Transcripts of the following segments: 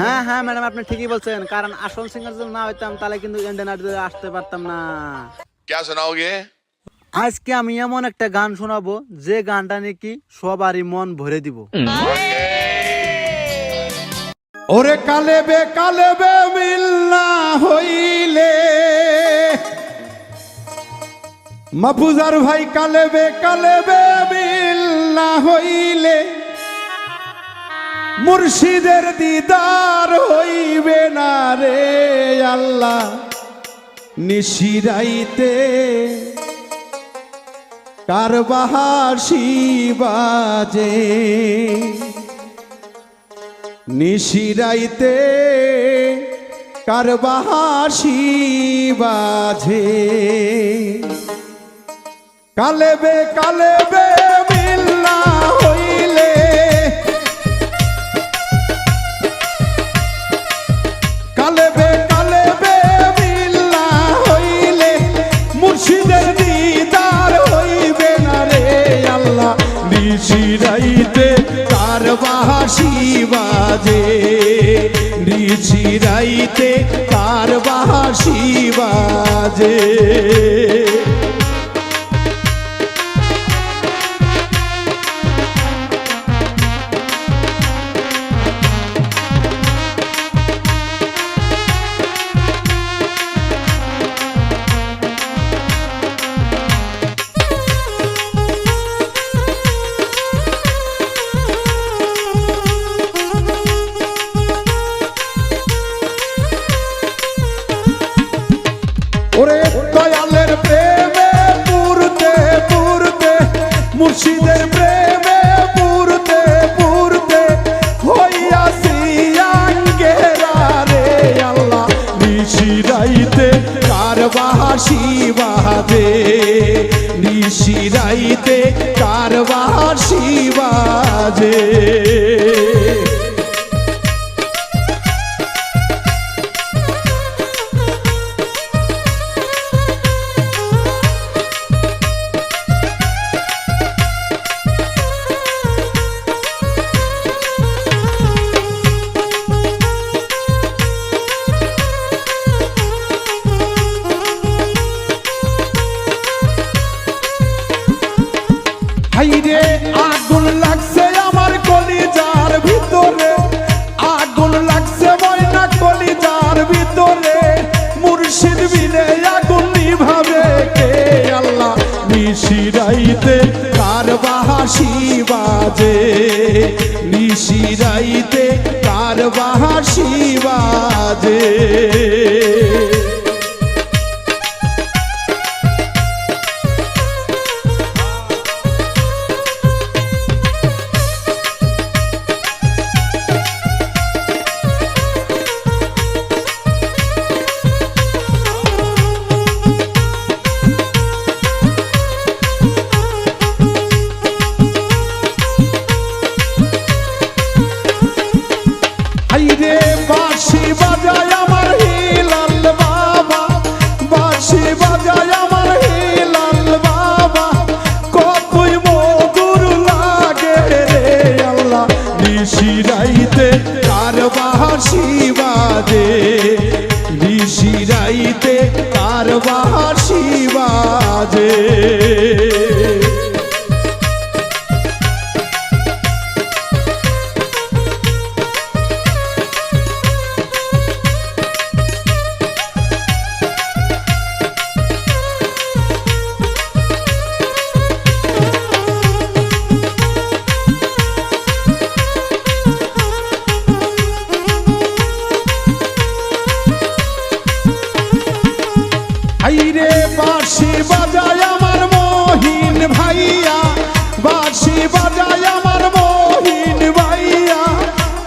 হ্যাঁ হ্যাঁ ম্যাডাম আপনি ঠিকই বলছেন কারণ আসল সিঙ্গার যদি না হইতাম তাহলে কিন্তু ইন্ডিয়ান আইডলে আসতে পারতাম না क्या सुनाओगे আজকে আমি এমন একটা গান শোনাবো যে গানটা নাকি সবারই মন ভরে দিব ওরে কালে বে কালে বে মিল্লা হইলে মাফুজার ভাই কালে বে কালে বে মিল্লা হইলে মুর্শিদের দিদার হইবে না রে আল্লাহ। নিশিরাইতে কার বাহাসি বাজে নিশিরাইতে কার বাহাসি বাজে কালেবে কালেবে কালেবে কালেবে মিল্লা হইলে, মুর্শিদের দিদার হইবে না রে আল্লাহ। নিশিরাইতে কার বাহাসি বাজে কার বাহাসি বাজে। মুর্শিদের প্রেমে পুরতে পুরতে হইয়াছি রে আল্লাহ। নিশিরাইতে কার বাহাসি বাজে নিশিরাইতে কার বাহাসি বাজে হাইরে আগুন লাগছে আমার কলিজার ভিতরে। আগুন লাগছে ময়না কলিজার ভিতরে। মুর্শিদ বিনে আগুন নিভাবে কে আল্লাহ? নিশিরাইতে কার বাহাসি বাজে? নিশিরাইতে কার বাহাসি বাজে? আল্লাহ নিশিরাইতে কার বাঁশি বাজে রাইতে কার বাঁশি বাজে হাইরে বাঁশি বাজায় আমার মহিন ভাইয়া, বাঁশি বাজায় আমার মহিন ভাইয়া।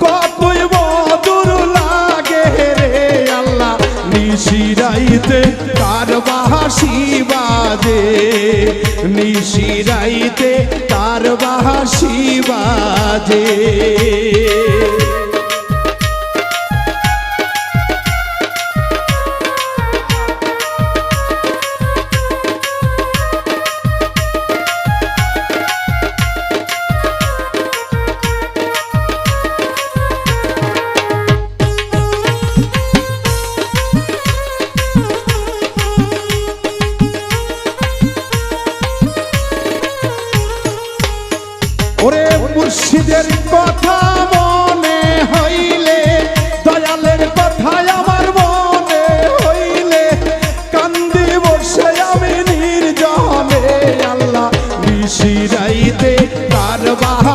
কতই বদুর লাগে রে আল্লাহ, নিশিরাইতে তার বাঁশি বাজে। নিশিরাইতে তার বাঁশি বাজে।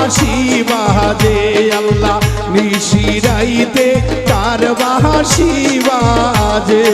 বাঁশি বাজে আল্লাহ নিশিরাইতে কার বাঁশি বাজে